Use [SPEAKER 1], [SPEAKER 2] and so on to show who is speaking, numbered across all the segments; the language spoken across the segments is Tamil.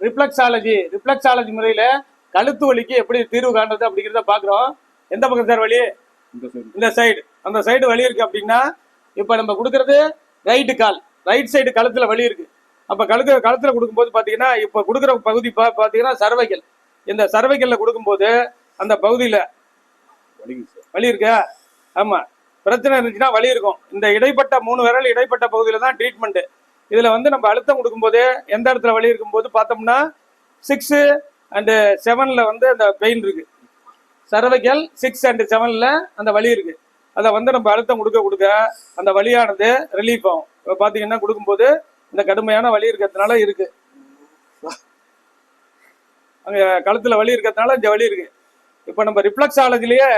[SPEAKER 1] ரிஃப்ளெக்ஸாலஜி ரிஃப்ளெக்ஸாலஜி முறையில கழுத்து வலிக்கு எப்படி தீர்வு காண்றது அப்படிங்கிறத பாக்குறோம் எந்த பக்கம் சார் வலி?
[SPEAKER 2] இந்த சைடு
[SPEAKER 1] அந்த சைடு வலி இருக்கு அப்படின்னா இப்போ நம்ம கொடுக்கறது ரைட்டு கால். ரைட் சைடு கழுத்துல வலி இருக்கு. அப்ப கழுத்து கழுத்துல கொடுக்கும்போது பாத்தீங்கன்னா இப்போ கொடுக்குற பகுதி பா- பாத்தீங்கன்னா சர்வைக்கல். இந்த சர்வைக்கல்ல கொடுக்கும்போது அந்த பகுதியில வலி இருக்கா? ஆமா. பிரச்சனை இருந்துச்சுன்னா வலி இருக்கும். இந்த இடைப்பட்ட மூணு விரல் இடைப்பட்ட பகுதியில தான் ட்ரீட்மெண்ட் இதுல வந்து நம்ம அழுத்தம் கொடுக்கும்போது எந்த இடத்துல வலி இருக்கும்போது பார்த்தோம்னா சிக்ஸு அண்டு செவனில் வந்து அந்த பெயின் இருக்கு. சர்வைக்கல் சிக்ஸ் அண்ட் செவனில் அந்த வலி இருக்கு. அதை வந்து நம்ம அழுத்தம் கொடுக்க கொடுக்க அந்த வலியானது ரிலீஃப் ஆகும். இப்போ பார்த்தீங்கன்னா கொடுக்கும்போது இந்த கடுமையான வலி இருக்கிறதுனால இருக்கு. அங்கே கழுத்தில் வலி இருக்கிறதுனால இந்த வலி இருக்கு. இப்போ நம்ம ரிஃப்ளெக்ஸாலஜிலேயே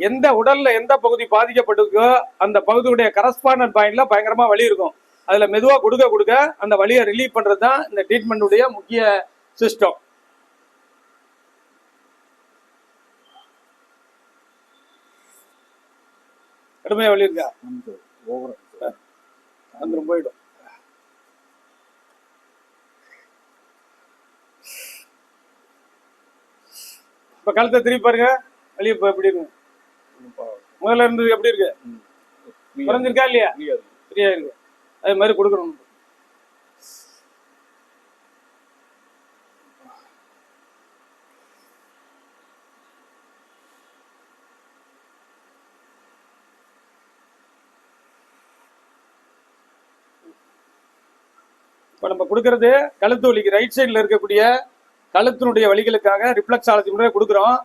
[SPEAKER 1] எந்த உடலில் எந்த பகுதி பாதிக்கப்பட்டிருக்கோ அந்த பகுதியுடைய கரஸ்பாண்டன்ட் பாயிண்ட்ல பயங்கரமாக வலி இருக்கும். அதுல மெதுவா கொடுக்க கொடுக்க அந்த வலியை ரிலீவ் பண்றது தான் இந்த ட்ரீட்மெண்ட்டுடைய முக்கிய சிஸ்டம் கடுமையா வலி இருக்கா. வந்துடும் போயிடும். இப்ப கழுத்தை திருப்பி பாருங்க. வலி இப்ப எப்படி இருக்கு? முதல்ல இருந்தது எப்படி இருக்கு? குறைஞ்சிருக்கா இல்லையா? ஃப்ரீயா இருக்கு. அது மாதிரி கொடுக்கணும். இப்போ நம்ம கொடுக்கறது கழுத்து வலிக்கு ரைட் சைடில் இருக்கக்கூடிய கழுத்தினுடைய வலிகளுக்காக ரிஃப்ளெக்ஸாலஜி முறையை கொடுக்குறோம்.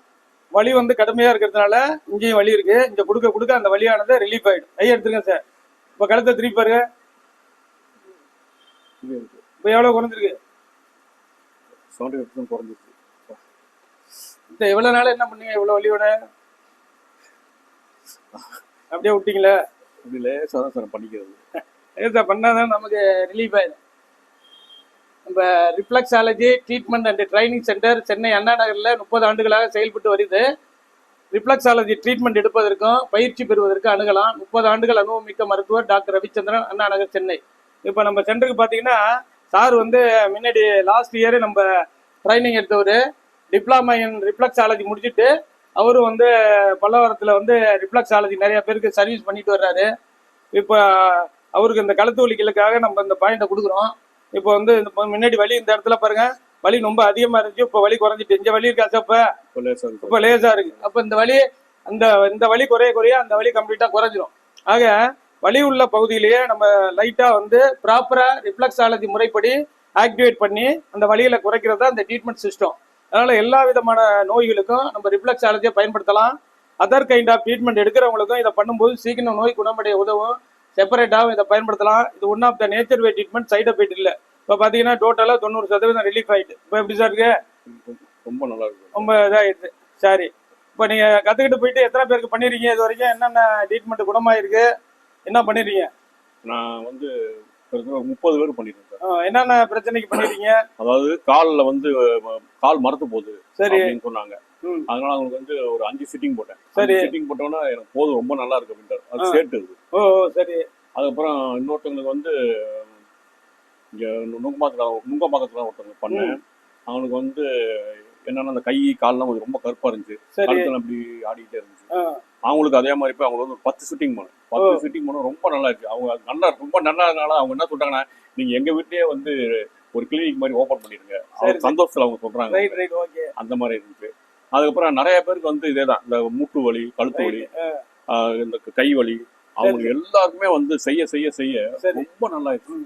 [SPEAKER 1] வலி வந்து கடுமையாக இருக்கிறதுனால இங்கேயும் வலி இருக்குது இங்கே கொடுக்க கொடுக்க அந்த வலியானது ரிலீஃப் ஆகிடும் ஐயா எடுத்துருங்க சார் இப்போ கழுத்தை திருப்பி பாருங்க. இப்போ எவ்வளோ குறைஞ்சிருக்கு?
[SPEAKER 2] செவன்டி பர்சன்ட் குறைஞ்சிருச்சு
[SPEAKER 1] இந்த எவ்வளோ நாள் என்ன பண்ணீங்க? இவ்வளோ வலியோட? அப்படியே விட்டீங்களே?
[SPEAKER 2] அப்படி லேசாக தான் சார் பண்ணிக்கிறது.
[SPEAKER 1] ஏதா பண்ணாதான் நமக்கு ரிலீஃப் ஆயிடும். நம்ம reflexology treatment and training centre Chennai Anna நகரில் முப்பது ஆண்டுகளாக செயல்பட்டு வருது. ரிஃப்ளெக்ஸாலஜி ட்ரீட்மெண்ட் எடுப்பதற்கும் பயிற்சி பெறுவதற்கு அணுகலாம். முப்பது ஆண்டுகள் அனுபவமிக்க மருத்துவர் டாக்டர் ரவிச்சந்திரன் அண்ணா நகர் சென்னை. இப்போ நம்ம சென்டருக்கு பார்த்தீங்கன்னா சார் வந்து முன்னாடி லாஸ்ட் இயர் நம்ம ட்ரைனிங் எடுத்தவர் டிப்ளமா இன் ரிஃப்ளெக்ஸாலஜி முடிச்சுட்டு அவரும் வந்து பல்லவரத்தில் வந்து ரிஃப்ளெக்ஸாலஜி நிறைய பேருக்கு சர்வீஸ் பண்ணிட்டு வர்றாரு. இப்போ அவருக்கு இந்த கழுத்து வலிகளுக்காக நம்ம இந்த பாயிண்ட்டை கொடுக்குறோம். இப்போ வந்து இந்த முன்னாடி வலி இந்த இடத்துல பாருங்க. வலி ரொம்ப அதிகமா இருந்துச்சு. இப்போ வலி குறைஞ்சிட்டு இந்த வலி இருக்கா சார் இப்போ?
[SPEAKER 2] இப்போ லேசாக இருக்கு.
[SPEAKER 1] இப்போ லேசா இருக்கு. அப்போ இந்த வலி அந்த இந்த வலி குறைய குறைய அந்த வலி கம்ப்ளீட்டா குறைஞ்சிரும். ஆக வலி உள்ள பகுதியிலேயே நம்ம லைட்டா வந்து ப்ராப்பரா ரிஃப்ளெக்ஸாலஜி முறைப்படி ஆக்டிவேட் பண்ணி அந்த வலியில குறைக்கிறது தான் இந்த ட்ரீட்மெண்ட் சிஸ்டம் அதனால எல்லா விதமான நோய்களுக்கும் நம்ம ரிஃப்ளெக்ஸாலஜியை பயன்படுத்தலாம். அதர் கைண்ட் ஆஃப் ட்ரீட்மெண்ட் எடுக்கிறவங்களுக்கும் இதை பண்ணும்போது சீக்கிரம் நோய் குணமடைய உதவும். செப்பரேட்டாகவும் இதை பயன்படுத்தலாம். இது one of the nature way treatment side effect இல்லை. இப்போ பார்த்தீங்கன்னா டோட்டலாக தொண்ணூறு சதவீதம் ரிலீஃப் ஆயிட்டு. இப்போ எப்படி சார் இருக்கு?
[SPEAKER 2] ரொம்ப நல்லா இருக்கு.
[SPEAKER 1] ரொம்ப இதாகிடுது சரி. இப்போ நீங்கள் கற்றுக்கிட்டு போயிட்டு எத்தனை பேருக்கு பண்ணிருக்கீங்க? இது வரைக்கும் என்னென்ன ட்ரீட்மெண்ட் குணமாயிருக்கு? என்ன பண்ணிருக்கீங்க?
[SPEAKER 2] நான் வந்து முப்பது பேர் பண்ணிருக்கேன்
[SPEAKER 1] என்னென்ன பிரச்சனைக்கு பண்ணிருக்கீங்க?
[SPEAKER 2] அதாவது காலில் வந்து கால் மரத்து போகுது
[SPEAKER 1] சரி.
[SPEAKER 2] சொன்னாங்க. அதனால அவங்களுக்கு வந்து ஒரு அஞ்சு சிட்டிங் போட்டேன்.
[SPEAKER 1] சரி.
[SPEAKER 2] சிட்டிங் போட்டோன்னா எனக்கு போதும் ரொம்ப நல்லா இருக்கு அப்படின்ட்டாரு.
[SPEAKER 1] ஆ.
[SPEAKER 2] அது.
[SPEAKER 1] ஓ ஓ, சரி.
[SPEAKER 2] அதுக்கப்புறம் இன்னொருத்தவங்களுக்கு வந்து இங்க நுங்கம்பாக்கத்தில் நுங்கம்பாக்கத்தில் ஒருத்தவங்க பண்ணேன். அவனுக்கு வந்து என்னன்னா அந்த கை கால்லாம் கொஞ்சம் ரொம்ப கருப்பா இருந்துச்சு. கழுத்துல அப்படி ஆடிக்கிட்டே இருந்துச்சு. அவங்களுக்கு அதே மாதிரி போய் அவங்களுக்கு வந்து பத்து ஷூட்டிங் பண்ணேன் பத்து ஷூட்டிங் பண்ண ரொம்ப நல்லா இருக்கு அவங்க நல்லா ரொம்ப நல்லா இருக்கனால அவங்க என்ன சொல்றாங்கன்னா நீங்க எங்க வீட்லயே வந்து ஒரு கிளினிக் மாதிரி ஓபன் பண்ணிருங்க அவங்க. சந்தோஷத்துல அவங்க சொல்றாங்க.
[SPEAKER 1] ரைட் ரைட் ஓகே
[SPEAKER 2] அந்த மாதிரி இருந்துச்சு. அதுக்கப்புறம் நிறைய பேருக்கு வந்து இதேதான். இந்த மூட்டு வலி கழுத்து வலி இந்த கை வலி அவங்களுக்கு எல்லாருக்குமே வந்து செய்ய செய்ய செய்ய. ரொம்ப நல்லா இருக்கு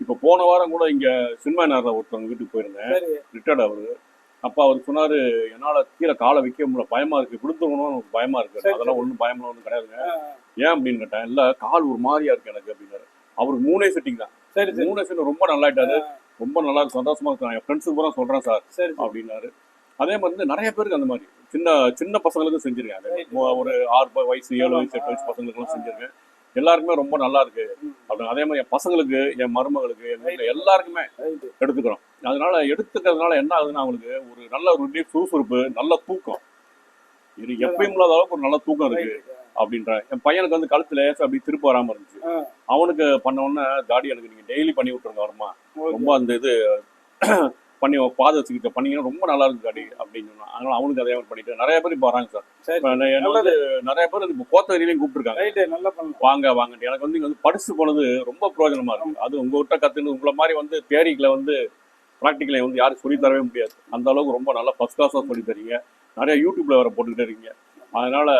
[SPEAKER 2] இப்ப போன வாரம் கூட இங்க சினிமா நேரில் ஒருத்தவங்க வீட்டுக்கு போயிருந்தேன். ரிட்டையர்ட் அவரு அப்ப அவர் சொன்னாரு என்னால கீழே காலை வைக்க முடியல பயமா இருக்கு. எனக்கு பயமா இருக்கு.
[SPEAKER 1] சரி,
[SPEAKER 2] அதெல்லாம் ஒண்ணும் பயம்லாம் ஒண்ணும் கிடையாதுங்க. ஏன் அப்படின்னு கேட்டேன் இல்ல கால் ஒரு மாதிரியா இருக்கு எனக்கு அப்படின்னாரு. அவருக்கு மூணே செட்டிங் தான்.
[SPEAKER 1] சரி சரி.
[SPEAKER 2] மூணே செட்டிங் ரொம்ப நல்லா ஆயிட்டாரு ரொம்ப நல்லா சந்தோஷமா இருக்கு. என் ஃப்ரெண்ட்ஸுக்கு பூரா சொல்றேன் சார்
[SPEAKER 1] சரி
[SPEAKER 2] அப்படின்னாரு. அதே மாதிரி வந்து நிறைய பேருக்கு அந்த மாதிரி. சின்ன சின்ன பசங்களுக்கும் செஞ்சிருக்கேன். ஒரு ஆறு வயசு ஏழு வயசு எட்டு வயசு பசங்களுக்குலாம் செஞ்சிருக்கேன். எல்லாருக்குமே ரொம்ப நல்லா இருக்கு. அப்படின்னு அதே மாதிரி என் பசங்களுக்கு என் மருமகளுக்கு என் வீட்டுல எல்லாருக்குமே எடுத்துக்கிறோம். அதனால எடுத்துக்கிறதுனால என்ன ஆகுதுன்னா அவங்களுக்கு ஒரு நல்ல ஒரு சுறுசுறுப்பு நல்ல தூக்கம். இது எப்பயும் இல்லாத அளவுக்கு ஒரு நல்ல தூக்கம் இருக்கு அப்படின்ற. என் பையனுக்கு வந்து கழுத்துல லேசா அப்படி திருப்ப வராம இருந்துச்சு. அவனுக்கு பண்ண உடனே தாடி எனக்கு நீங்க டெய்லி பண்ணி விட்டுருங்க வருமா ரொம்ப அந்த இது பண்ணி பாத சிகிச்சை பண்ணீங்கன்னா ரொம்ப நல்லா இருக்கு அடி அப்படின்னு சொன்னா அதனால அவனுக்கு அதே மாதிரி பண்ணிட்டு நிறைய பேர் இப்போ வராங்க சார். வந்து நிறைய பேர் இப்போ கோத்தகிரிலையும் கூப்பிட்டுருக்காங்க.
[SPEAKER 1] நல்லா
[SPEAKER 2] வாங்க வாங்கட்டு எனக்கு வந்து இங்க வந்து படிச்சு போனது ரொம்ப பிரயோஜனமா இருக்கு. அது உங்ககிட்ட கத்துன்னு உங்களை மாதிரி வந்து தேரிக்குல வந்து ப்ராக்டிக்கலை வந்து யாரும் சொல்லி தரவே முடியாது. அந்த அளவுக்கு ரொம்ப நல்லா ஃபர்ஸ்ட் கிளாஸாக சொல்லி தரீங்க. நிறைய யூடியூப்ல வேற போட்டுக்கிட்டே இருக்கீங்க. அதனால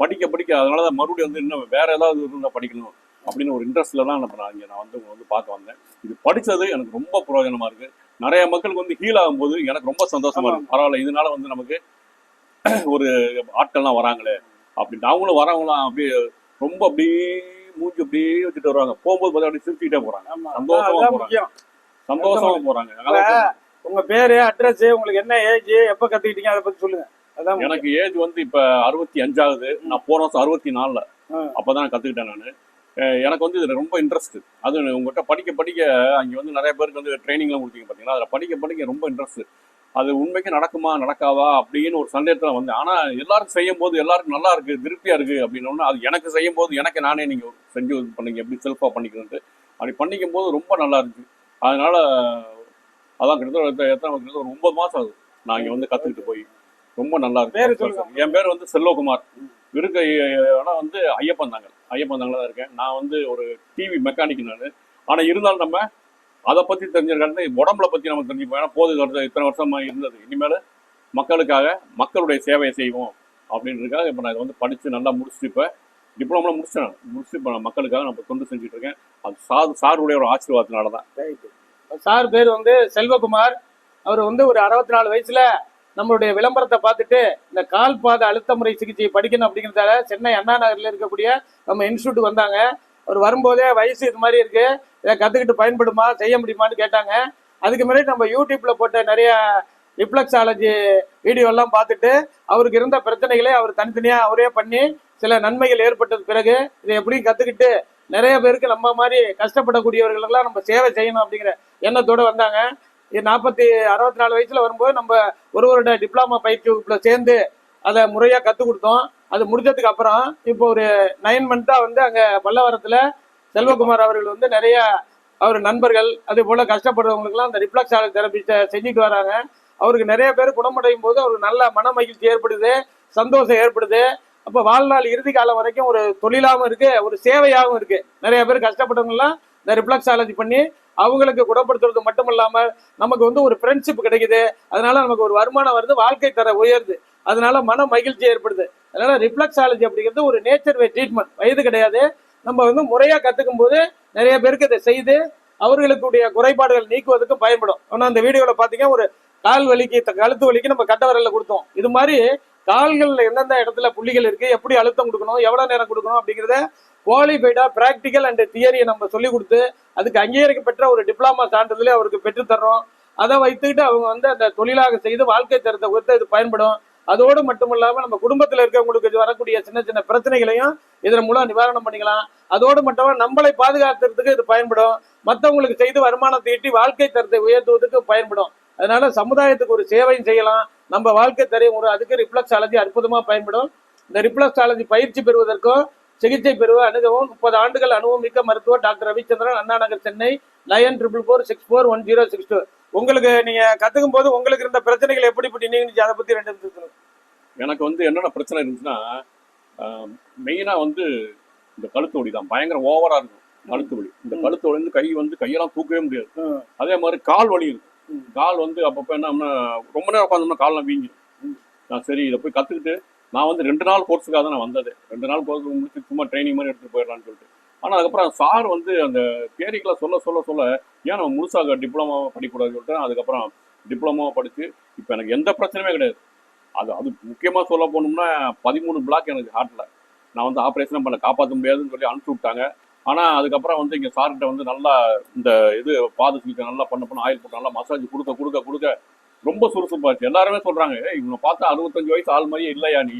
[SPEAKER 2] படிக்க படிக்க அதனால தான் மறுபடியும் வந்து இன்னும் வேற ஏதாவது இருந்தால் படிக்கணும். அப்படின்னு ஒரு இன்ட்ரெஸ்ட்ல தான் நான் நான் இங்க நான் வந்து உங்களை வந்து பார்க்க வந்தேன். இது படிச்சது எனக்கு ரொம்ப பிரயோஜனமா இருக்கு. நிறைய மக்களுக்கு வந்து ஹீல் ஆகும்போது எனக்கு ரொம்ப சந்தோஷமா இருக்கு. பரவாயில்ல இதனால வந்து நமக்கு ஒரு ஆட்கள்லாம் வராங்களே அப்படின்ட்டு அவங்களும் வரவங்களாம் அப்படியே ரொம்ப அப்படியே மூஞ்சி அப்படியே வச்சுட்டு வருவாங்க. போகும்போது பார்த்தா அப்படியே சிரிச்சுக்கிட்டே போறாங்க. சந்தோஷமா போறாங்க. சந்தோஷமா போறாங்க.
[SPEAKER 1] உங்க பேரு அட்ரஸ் உங்களுக்கு என்ன ஏஜ் எப்ப கத்துக்கிட்டீங்க அதை பத்தி சொல்லுங்க.
[SPEAKER 2] எனக்கு ஏஜ் வந்து இப்ப அறுபத்தி அஞ்சாவது நான் போன வருஷம் அறுபத்தி நாலுல. அப்பதான் கத்துக்கிட்டேன் நான். எனக்கு வந்து இதுல ரொம்ப இன்ட்ரெஸ்ட் அது உங்ககிட்ட படிக்க படிக்க அங்க வந்து நிறைய பேருக்கு வந்து ட்ரைனிங்லாம் கொடுத்தீங்க பாத்தீங்களா? அதுல படிக்க படிக்க ரொம்ப இன்ட்ரெஸ்ட் அது உண்மைக்கு நடக்குமா நடக்காதா அப்படின்னு ஒரு சந்தேகத்துல வந்தேன். ஆனா எல்லாருக்கும் செய்யும் போது எல்லாருக்கும் நல்லா இருக்கு திருப்தியா இருக்கு அப்படின்னோடனே அது எனக்கு செய்யும் போது எனக்கு நானே நீங்க செஞ்சு இது பண்ணீங்க எப்படி செல்ஃபா பண்ணிக்கிறது அப்படி பண்ணிக்கும் போது ரொம்ப நல்லா இருக்கு அதனால அதான் கிட்டத்தட்ட எத்தனை கிட்டத்தட்ட ஒரு ஒன்பது மாசம் ஆகுது. நான் இங்க வந்து கத்துக்கிட்டு போய். ரொம்ப நல்லா இருக்கு. என் பேர் வந்து செல்வகுமார். இருக்கை ஆனா வந்து ஐயப்பன் தாங்க. ஐயப்பன் தாங்களா தான் இருக்கேன். நான் வந்து ஒரு டிவி மெக்கானிக் நான். ஆனால் இருந்தாலும் நம்ம அதை பற்றி தெரிஞ்சிருக்காங்க உடம்புல பற்றி நம்ம தெரிஞ்சுப்போம். ஏன்னா போது வருஷம் இத்தனை வருஷமாக இருந்தது. இனிமேல் மக்களுக்காக மக்களுடைய சேவையை செய்வோம் அப்படின்றதுக்காக இப்போ நான் இதை வந்து படித்து நல்லா முடிச்சுட்டு இப்போ டிப்ளமெலாம் முடிச்சேன் முடிச்சு முடிச்சுட்டு இப்போ நான் மக்களுக்காக நம்ம தொண்டு செஞ்சுட்டு இருக்கேன். அது சார் சாருடைய ஒரு ஆசீர்வாதத்தினால தான்.
[SPEAKER 1] சார் பேர் வந்து செல்வகுமார். அவர் வந்து ஒரு அறுபத்தி நாலு வயசில் நம்மளுடைய விளம்பரத்தை பார்த்துட்டு இந்த கால் பாத அழுத்த முறை சிகிச்சையை படிக்கணும் அப்படிங்கிறதால சென்னை அண்ணா நகரில் இருக்கக்கூடிய நம்ம இன்ஸ்டியூட் வந்தாங்க. அவர் வரும்போதே வயசு இது மாதிரி இருக்கு. இதை கற்றுக்கிட்டு பயன்படுமா செய்ய முடியுமான்னு கேட்டாங்க. அதுக்கு முன்னாடி நம்ம யூடியூப்ல போட்ட நிறைய ரிப்ளக்ஸாலஜி வீடியோ எல்லாம் பார்த்துட்டு அவருக்கு இருந்த பிரச்சனைகளை அவர் தனித்தனியாக அவரே பண்ணி சில நன்மைகள் ஏற்பட்டது பிறகு இதை எப்படியும் கற்றுக்கிட்டு நிறைய பேருக்கு நம்ம மாதிரி கஷ்டப்படக்கூடியவர்களுக்கெல்லாம் நம்ம சேவை செய்யணும் அப்படிங்கிற எண்ணத்தோடு வந்தாங்க. நாற்பத்தி அறுபத்தி நாலு வயசுல வரும்போது நம்ம ஒரு வருட டிப்ளமா பயிற்சி வகுப்புல சேர்ந்து அதை முறையா கற்றுக் கொடுத்தோம். அது முடிஞ்சதுக்கு அப்புறம் இப்போ ஒரு நைன் மந்த்தா வந்து அங்க பல்லவரத்துல செல்வகுமார் அவர்கள் வந்து நிறைய அவர் நண்பர்கள் அதே போல கஷ்டப்படுறவங்களுக்குலாம் அந்த ரிஃப்ளக்ஸ் தெரபிஸ்ட செஞ்சுட்டு வராங்க. அவருக்கு நிறைய பேர் குணமடையும் போது அவருக்கு நல்ல மன மகிழ்ச்சி ஏற்படுது சந்தோஷம் ஏற்படுது. அப்போ வாழ்நாள் இறுதி காலம் வரைக்கும் ஒரு தொழிலாகவும் இருக்கு ஒரு சேவையாகவும் இருக்கு. நிறைய பேர் கஷ்டப்பட்டவங்கலாம் இந்த ரிப்ளக்ஸாலஜி பண்ணி அவங்களுக்கு குணப்படுத்துறது மட்டும் இல்லாம நமக்கு வந்து ஒரு ஃப்ரெண்ட்ஷிப் கிடைக்குது. அதனால நமக்கு ஒரு வருமானம் வருது வாழ்க்கை தர உயருது. அதனால மன மகிழ்ச்சி ஏற்படுது. அதனால ரிஃப்ளக்ஸாலஜி அப்படிங்கிறது ஒரு நேச்சர் வே ட்ரீட்மெண்ட் வயது கிடையாது. நம்ம வந்து முறையா கத்துக்கும் போது நிறைய பேருக்கு இதை செய்து அவர்களுக்குடைய குறைபாடுகள் நீக்குவதற்கு பயன்படும். ஆனால் அந்த வீடியோவில் பார்த்தீங்கன்னா ஒரு கால் வலிக்கு த- கழுத்து வலிக்கு நம்ம கட்ட கொடுத்தோம். இது மாதிரி கால்களில் எந்தெந்த இடத்துல புள்ளிகள் இருக்கு எப்படி அழுத்தம் கொடுக்கணும் எவ்வளோ நேரம் கொடுக்கணும் அப்படிங்கிறத குவாலிஃபைடா பிராக்டிக்கல் அண்ட் தியரியை நம்ம சொல்லி கொடுத்து அதுக்கு அங்கீகரிக்கப்பட்ட ஒரு டிப்ளமா சான்றிதழே அவருக்கு பெற்றுத்தர்றோம் அதை வைத்துக்கிட்டு அவங்க வந்து அந்த தொழிலாக செய்து வாழ்க்கை தரத்தை உயர்த்த இது பயன்படும். அதோடு மட்டும் இல்லாம நம்ம குடும்பத்துல இருக்கவங்களுக்கு இது வரக்கூடிய சின்ன சின்ன பிரச்சனைகளையும் இதன் மூலம் நிவாரணம் பண்ணிக்கலாம். அதோடு மட்டும் நம்மளை பாதுகாத்துறதுக்கு இது பயன்படும். மற்றவங்களுக்கு செய்து வருமானத்தை ஈட்டி வாழ்க்கை தரத்தை உயர்த்துவதற்கு பயன்படும். அதனால சமுதாயத்துக்கு ஒரு சேவையும் செய்யலாம். நம்ம வாழ்க்கை தரையும் ஒரு அதுக்கு ரிப்ளக்ஸாலஜி அற்புதமா பயன்படும். இந்த ரிப்ளக்ஸாலஜி பயிற்சி பெறுவதற்கும் சிகிச்சை பெறுவ அணுகவும் முப்பது ஆண்டுகள் அனுபவம் மிக்க மருத்துவர் doctor Ravichandran Anna Nagar Chennai nine triple four six four one zero six two உங்களுக்கு நீங்க கத்துக்கும் போது உங்களுக்கு இருந்த பிரச்சனைகள் எப்படிப்பட்ட நீங்க அதை பத்தி ரெண்டு நிமிஷம்.
[SPEAKER 2] எனக்கு வந்து என்னென்ன பிரச்சனை இருந்துச்சுன்னா மெயினாக வந்து இந்த கழுத்து வலி தான் பயங்கர ஓவரா இருக்கும் கழுத்து வலி இந்த. கழுத்து வலி வந்து கை வந்து கையெல்லாம் தூக்கவே முடியாது. அதே மாதிரி கால் வலி இருக்கும். கால் வந்து அப்பப்போ என்ன ரொம்ப நேரம் உட்காந்தோம்னா கால்லாம் வீங்கிடும். நான் சரி இதை போய் கற்றுக்கிட்டு நான் வந்து ரெண்டு நாள் கோர்ஸுக்காக தான் நான் வந்தது. ரெண்டு நாள் கோர்ஸ் முடிச்சு சும்மா ட்ரைனிங் மாதிரி எடுத்துட்டு போயிடலான்னு சொல்லிட்டு. ஆனால் அதுக்கப்புறம் சார் வந்து அந்த தியரிக்கெலாம் சொல்ல சொல்ல சொல்ல ஏன் நம்ம முழுசாக டிப்ளமாவை படிக்கக்கூடாதுன்னு சொல்லிட்டு அதுக்கப்புறம் டிப்ளமாவை படித்து இப்போ எனக்கு எந்த பிரச்சனையுமே கிடையாது. அது அது முக்கியமாக சொல்ல போனோம்னா பதிமூணு பிளாக் எனக்கு ஹார்ட்டில் நான் வந்து ஆப்ரேஷன் பண்ண காப்பாற்ற முடியாதுன்னு சொல்லி அனுப்பிச்சு விட்டாங்க. ஆனால் அதுக்கப்புறம் வந்து இங்கே சார்கிட்ட வந்து நல்லா இந்த இது பாத சிகிச்சை நல்லா பண்ண பண்ண ஆயில் போட்டு நல்லா மசாஜ் கொடுக்க கொடுக்க கொடுக்க ரொம்ப சுறுசுறுப்பாச்சு. எல்லாருமே சொல்கிறாங்க இவனை பார்த்தா அறுபத்தஞ்சு வயசு ஆள் மாதிரியே இல்லையா நீ?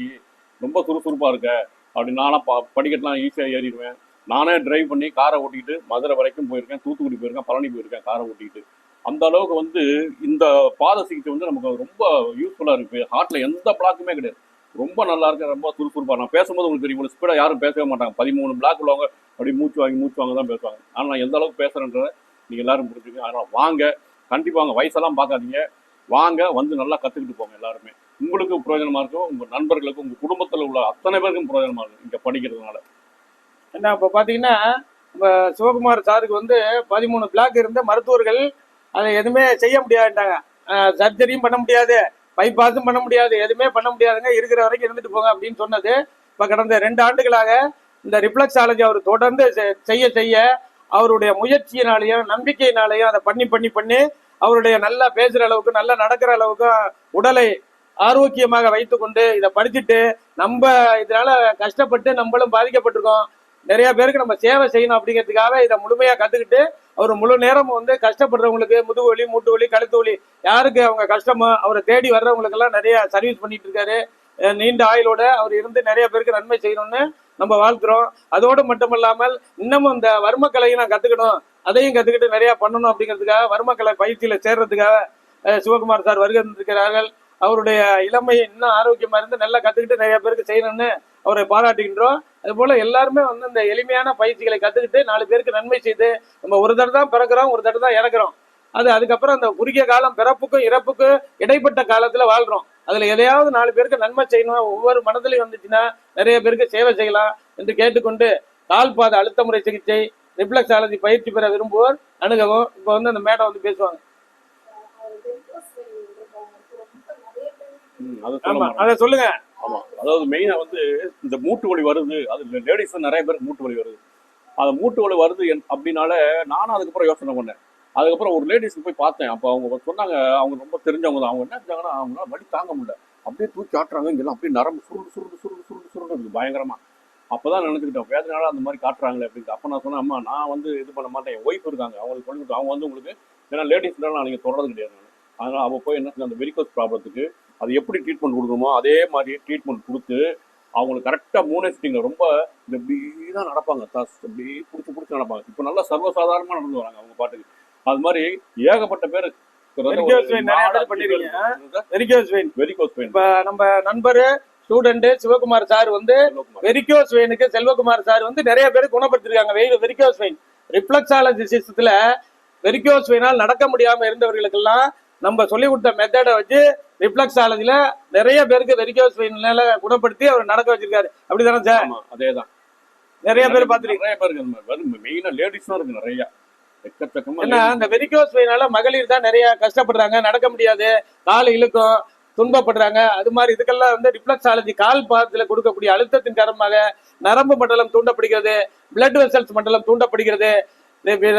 [SPEAKER 2] ரொம்ப சுறுசுறுப்பாக இருக்க. அப்படி நானும் பா படிக்கட்டுலாம் ஈஸியாக ஏறிடுவேன். நானே டிரைவ் பண்ணி காரை ஓட்டிக்கிட்டு மதுரை வரைக்கும் போயிருக்கேன் தூத்துக்குடி போயிருக்கேன் பழனி போயிருக்கேன் காரை ஓட்டிக்கிட்டு. அந்த அளவுக்கு வந்து இந்த பாத சிகிச்சை வந்து நமக்கு ரொம்ப யூஸ்ஃபுல்லாக இருக்கு. ஹார்ட்ல எந்த பிளாக்குமே கிடையாது. ரொம்ப நல்லா இருக்கு ரொம்ப சுறுசுறுப்பா. நான் பேசும்போது உங்களுக்கு தெரியும் இவ்வளோ ஸ்பீடாக யாரும் பேசவே மாட்டாங்க. பதிமூணு பிளாக் உள்ளவங்க அப்படி மூச்சு வாங்கி மூச்சு வாங்க தான் பேசுவாங்க. ஆனால் நான் எந்த அளவுக்கு பேசுறேன்றத நீங்கள் எல்லாரும் புரிஞ்சுங்க அதனால் வாங்க. கண்டிப்பாக வயசெல்லாம் பார்க்காதீங்க. வாங்க வந்து நல்லா கற்றுக்கிட்டு போங்க எல்லாருமே. உங்களுக்கும் பிரயோஜனமாக இருக்கும் உங்கள் நண்பர்களுக்கும் உங்கள் குடும்பத்தில் உள்ள அத்தனை பேருக்கும் பிரயோஜனமாக இருக்கும் இங்கே படிக்கிறதுனால.
[SPEAKER 1] என்ன இப்போ பார்த்தீங்கன்னா நம்ம சிவகுமார் சாருக்கு வந்து பதிமூணு பிளாக் இருந்த மருத்துவர்கள் அதை எதுவுமே செய்ய முடியாதுட்டாங்க சர்ஜரியும் பண்ண முடியாது பைபாஸும் பண்ண முடியாது எதுவுமே பண்ண முடியாதுங்க. இருக்கிற வரைக்கும் இருந்துட்டு போங்க அப்படின்னு சொன்னது. இப்போ கடந்த ரெண்டு ஆண்டுகளாக இந்த ரிஃப்ளெக்ஸாலஜி அவர் தொடர்ந்து செ- செய்ய செய்ய அவருடைய முயற்சியினாலையும் நம்பிக்கையினாலையும் அதை பண்ணி பண்ணி பண்ணி அவருடைய நல்லா பேசுற அளவுக்கு நல்லா நடக்கிற அளவுக்கு உடலை ஆரோக்கியமாக வைத்துக்கொண்டு இதை படிச்சுட்டு நம்ம இதனால கஷ்டப்பட்டு நம்மளும் பாதிக்கப்பட்டிருக்கோம். நிறைய பேருக்கு நம்ம சேவை செய்யணும் அப்படிங்கிறதுக்காக இதை முழுமையா கத்துக்கிட்டு அவர் முழு நேரம் வந்து கஷ்டப்படுறவங்களுக்கு முதுகு வலி மூட்டு வலி கழுத்து வலி யாருக்கு அவங்க கஷ்டமோ அவரை தேடி வர்றவங்களுக்கு எல்லாம் நிறைய சர்வீஸ் பண்ணிட்டு இருக்காரு. நீண்ட ஆயுளோட அவர் இருந்து நிறைய பேருக்கு நன்மை செய்யணும்னு நம்ம வாழ்க்கிறோம் அதோடு மட்டும் இல்லாமல் இன்னமும் இந்த வர்மக்கலையும் நான் கத்துக்கணும். அதையும் கத்துக்கிட்டு நிறைய பண்ணணும் அப்படிங்கிறதுக்காக வர்மக்கலை பயிற்சியில சேர்றதுக்காக சிவகுமார் சார் வருகை அவருடைய இளமையை இன்னும் ஆரோக்கியமா இருந்து நல்லா கத்துக்கிட்டு நிறைய பேருக்கு செய்யணும்னு அவரை பாராட்டுகின்றோம். அது போல எல்லாருமே வந்து இந்த எளிமையான பயிற்சிகளை கத்துக்கிட்டு நாலு பேருக்கு நன்மை செய்து நம்ம ஒரு தடவை தான் பிறக்கிறோம் ஒரு தடவை தான் இறக்குறோம். அது அதுக்கப்புறம் அந்த குறுகிய காலம் பிறப்புக்கும் இறப்புக்கும் இடைப்பட்ட காலத்துல வாழ்றோம். அதுல எதையாவது நாலு பேருக்கு நன்மை செய்யணும் ஒவ்வொரு மனதிலையும் வந்துச்சுன்னா நிறைய பேருக்கு சேவை செய்யலாம் என்று கேட்டுக்கொண்டு கால்பாத அழுத்த முறை சிகிச்சை ரிஃப்ளெக்ஸாலஜி பயிற்சி பெற விரும்புவோர் அணுகவும் இப்போ வந்து அந்த மேடம் வந்து பேசுவாங்க.
[SPEAKER 2] அதை
[SPEAKER 1] சொல்லுங்க.
[SPEAKER 2] ஆமா அதாவது மெயினா வந்து இந்த மூட்டு வலி வருது அது லேடிஸ் நிறைய பேருக்கு மூட்டு வலி வருது. அது மூட்டு வலி வருது அப்படின்னால நானும் அதுக்கப்புறம் யோசனை பண்ணேன். அதுக்கப்புறம் ஒரு லேடிஸ்க்கு போய் பார்த்தேன். அப்போ அவங்க சொன்னாங்க அவங்க ரொம்ப தெரிஞ்சவங்க தான். அவங்க என்ன செஞ்சாங்கன்னா அவங்களால வலி தாங்க முடியல. அப்படியே தூக்கி ஆட்டுறாங்க இங்கெல்லாம் அப்படியே நரம்பு சுருண்டு சுருண்டு சுருண்டு சுருண்டு சுருண்டு இருக்கு அப்பதான் நினைச்சுக்கிட்டேன். வேதனால அந்த மாதிரி காட்டுறாங்களே அப்படின்ட்டு. அப்ப நான் சொன்னேன் அம்மா நான் வந்து இது பண்ண மாட்டேன். என் ஒய்ஃப் இருக்காங்க. அவங்களுக்கு சொல்லி கொடுத்து அவங்க வந்து உங்களுக்கு ஏன்னா லேடிஸ்லாம் நான் நீங்க தொடர்றது கிடையாது நான். அதனால அவ போய் என்ன அந்த வெரிகோஸ் ப்ராப்ளத்துக்கு அது எப்படி ட்ரீட்மெண்ட் கொடுக்கணுமோ அதே மாதிரி ட்ரீட்மெண்ட் கொடுத்து அவங்களுக்கு கரெக்டாக மூணே சிட்டிங்கில் ரொம்ப இந்த இப்படி தான் நடப்பாங்க. தஸ் இப்படி பிடிச்சி பிடிச்சி நடப்பாங்க. இப்போ நல்லா சர்வசாதாரணமாக நடந்து வராங்க அவங்க பாட்டுக்கு. அது மாதிரி ஏகப்பட்ட பேர்.
[SPEAKER 1] Varicose vein நிறைய பேர் பண்ணிருக்கீங்க. வெரிகோஸ் வெயின்
[SPEAKER 2] வெரிகோஸ் பெயின்
[SPEAKER 1] இப்ப நம்ம நண்பரு ஸ்டூடெண்ட் சிவகுமார் சார் வந்து வெரிகோஸ் வெயினுக்கு செல்வகுமார் சார் வந்து நிறைய பேர் குணப்படுத்திருக்காங்க. வெரிகோஸ் வெயின் ரிஃப்ளெக்ஸாலஜி சிஸ்டத்துல வெரிகோஸ் வெயினால் நடக்க முடியாம இருந்தவர்களுக்கெல்லாம் நம்ம சொல்லி கொடுத்த மெத்தடை வச்சு ரிஃப்ளெக்ஸாலஜில நிறைய பேருக்கு வெரிகோஸ் வெயினால குணப்படுத்தி அவர் நடக்க வச்சிருக்காரு. அப்படிதானே சார்?
[SPEAKER 2] ஆமா அதே தான்
[SPEAKER 1] நிறைய பேர் பார்த்துருக்கீங்க
[SPEAKER 2] நிறைய பேருக்கு அந்த மெயினாக லேடிஸ் இருக்கு நிறைய. எக்கச்சக்கமா
[SPEAKER 1] ஏன்னா இந்த வெரிகோஸ் வெயினால மகளிர் தான் நிறைய கஷ்டப்படுறாங்க நடக்க முடியாது கால் இழுக்கும். துன்பப்படுறாங்க. அது மாதிரி இதுக்கெல்லாம் வந்து ரிஃப்ளெக்ஸாலஜி கால் பாதத்துல கொடுக்கக்கூடிய அழுத்தத்தின் காரணமாக நரம்பு மண்டலம் தூண்டப்படுகிறது பிளட் வெசல்ஸ் மண்டலம் தூண்டப்படுகிறது.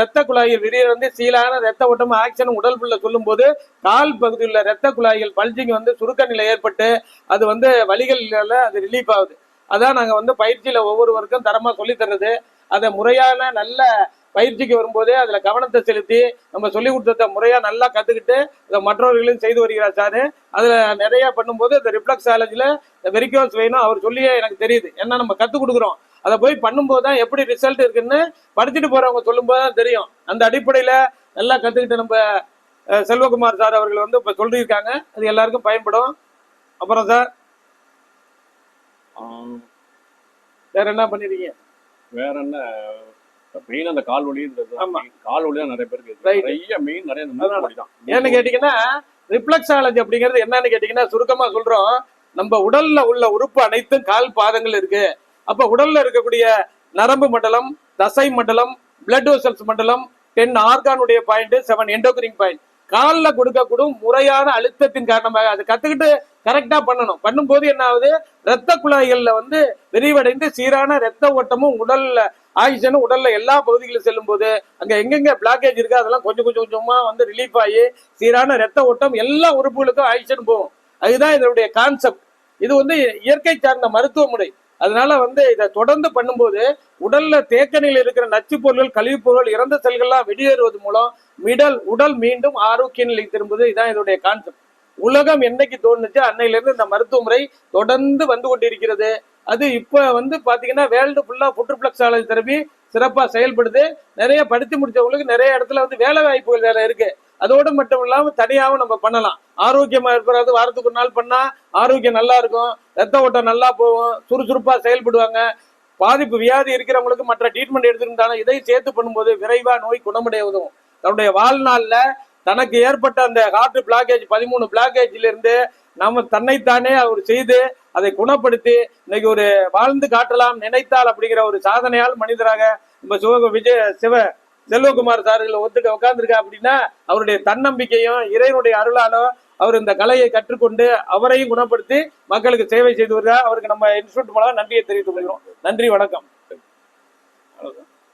[SPEAKER 1] ரத்த குழாயில் விரியர் வந்து சீலான ரத்த ஓட்டம் ஆக்சன் உடல் உள்ள சொல்லும் போது கால் பகுதியில் உள்ள ரத்த குழாய்கள் பல்ஜிங் வந்து சுருக்க நிலை ஏற்பட்டு அது வந்து வழிகளில் அது ரிலீஃப் ஆகுது. அதான் நாங்கள் வந்து பயிற்சியில் ஒவ்வொருவருக்கும் தரமாக சொல்லித்தர்றது அதை முறையான நல்ல பயிற்சிக்கு வரும்போதே அதுல கவனத்தை செலுத்தி நம்ம சொல்லி கொடுத்தத முறையா நல்லா கத்துக்கிட்டு இதை மற்றவர்களும் செய்து வருகிறார் சாரு. அதுல நிறைய பண்ணும்போது இந்த ரிஃப்ளெக்ஸாலஜில இந்த வெரிகோஸ் வேணும் அவர் சொல்லியே எனக்கு தெரியுது. ஏன்னா நம்ம கத்துக் கொடுக்குறோம். அதை போய் பண்ணும்போது தான் எப்படி ரிசல்ட் இருக்குன்னு படிச்சுட்டு போறவங்க சொல்லும்போது தான் தெரியும். அந்த அடிப்படையில நல்லா கத்துக்கிட்டு நம்ம செல்வகுமார் சார் அவர்கள் வந்து இப்ப சொல்லியிருக்காங்க. அது எல்லாருக்கும் பயன்படும். அப்புறம் சார் வேற என்ன பண்ணிருக்கீங்க?
[SPEAKER 2] வேற என்ன? மெயின் அந்த கால் வலி இந்த
[SPEAKER 1] ஆமா.
[SPEAKER 2] கால் வலி தான் நிறைய பேருக்கு. நிறைய மெயின் நிறைய தான்
[SPEAKER 1] ஏன்னு கேட்டீங்கன்னா ரிஃப்ளெக்ஸாலஜி அப்படிங்கிறது என்னன்னு கேட்டீங்கன்னா சுருக்கமா சொல்றோம். நம்ம உடல்ல உள்ள உறுப்பு அனைத்தும் கால் பாதங்கள் இருக்கு. அப்ப உடல்ல இருக்கக்கூடிய நரம்பு மண்டலம் தசை மண்டலம் பிளட் வெசல்ஸ் மண்டலம் டென் ஆர்கானுடைய பாயிண்ட் செவன் எண்டோகிரிங் பாயிண்ட் காலில் கொடுக்கக்கூடும் முறையான அழுத்தத்தின் காரணமாக. அதை கத்துக்கிட்டு கரெக்டா பண்ணணும். பண்ணும்போது என்ன ஆகுது ரத்த குழாய்கள்ல வந்து விரிவடைந்து சீரான ரத்த ஓட்டமும் உடல்ல ஆக்சிஜனும் உடல்ல எல்லா பகுதிகளும் செல்லும் போது அங்க எங்கெங்க பிளாக்கேஜ் இருக்கோ அதெல்லாம் கொஞ்சம் கொஞ்சம் கொஞ்சமா வந்து ரிலீஃப் ஆகி சீரான ரத்த ஓட்டம் எல்லா உறுப்புகளுக்கும் ஆக்சிஜன் போகும். அதுதான் இதனுடைய கான்செப்ட் இது வந்து இயற்கை சார்ந்த மருத்துவ முறை. அதனால வந்து இதை தொடர்ந்து பண்ணும்போது உடல்ல தேக்க நிலையில் இருக்கிற நச்சு பொருள்கள் கழிவுப் பொருள் இறந்த செல்கள்லாம் வெளியேறுவது மூலம் மிடல் உடல் மீண்டும் ஆரோக்கிய நிலை திரும்புவது இதுதான் இதோடைய கான்செப்ட் உலகம் என்னைக்கு தோணுச்சு? அன்னையில இருந்து இந்த மருத்துவ முறை தொடர்ந்து வந்து கொண்டிருக்கிறது. அது இப்ப வந்து பாத்தீங்கன்னா வேர்ல்டு ஃபுல்லா புற்றுப்ளக்ஸாலஜி தெரப்பி சிறப்பா செயல்படுது. நிறைய படித்து முடிச்சவங்களுக்கு நிறைய இடத்துல வந்து வேலை வாய்ப்புகள் வேற இருக்கு. அதோடு மட்டும் இல்லாமல் தனியாகவும் நம்ம பண்ணலாம். ஆரோக்கியமா இருக்கிறது வாரத்துக்கு ஒரு நாள் பண்ணா ஆரோக்கியம் நல்லா இருக்கும். ரத்த ஓட்டம் நல்லா போகும். சுறுசுறுப்பா செயல்படுவாங்க. பாதிப்பு வியாதி இருக்கிறவங்களுக்கு மற்ற ட்ரீட்மெண்ட் எடுத்துக்கிட்டாலும் இதை சேர்த்து பண்ணும்போது விரைவா நோய் குணமடைய உதவும் தன்னுடைய வாழ்நாள்ல தனக்கு ஏற்பட்ட அந்த ஹார்ட் பிளாக்கேஜ் பதிமூணு பிளாக்கேஜ்ல இருந்து நம்ம தன்னைத்தானே அவர் செய்து அதை குணப்படுத்தி இன்னைக்கு ஒரு வாழ்ந்து காட்டலாம் நினைத்தால் அப்படிங்கிற ஒரு சாதனையால் மனிதராக நம்ம சிவ விஜய் சிவ செல்வகுமார் சார்கள் ஒத்துக்க உட்கார்ந்துருக்கா அப்படின்னா அவருடைய தன்னம்பிக்கையும் இறைவனுடைய அருளாலும் அவர் இந்த கலையை கற்றுக்கொண்டு அவரையும் குணப்படுத்தி மக்களுக்கு சேவை செய்து வருகிறார். அவருக்கு நம்ம இன்ஸ்டியூட் மூலம் நன்றியை தெரிவித்துக் கொள்கிறோம். நன்றி வணக்கம்.
[SPEAKER 2] அவ்வளோதான்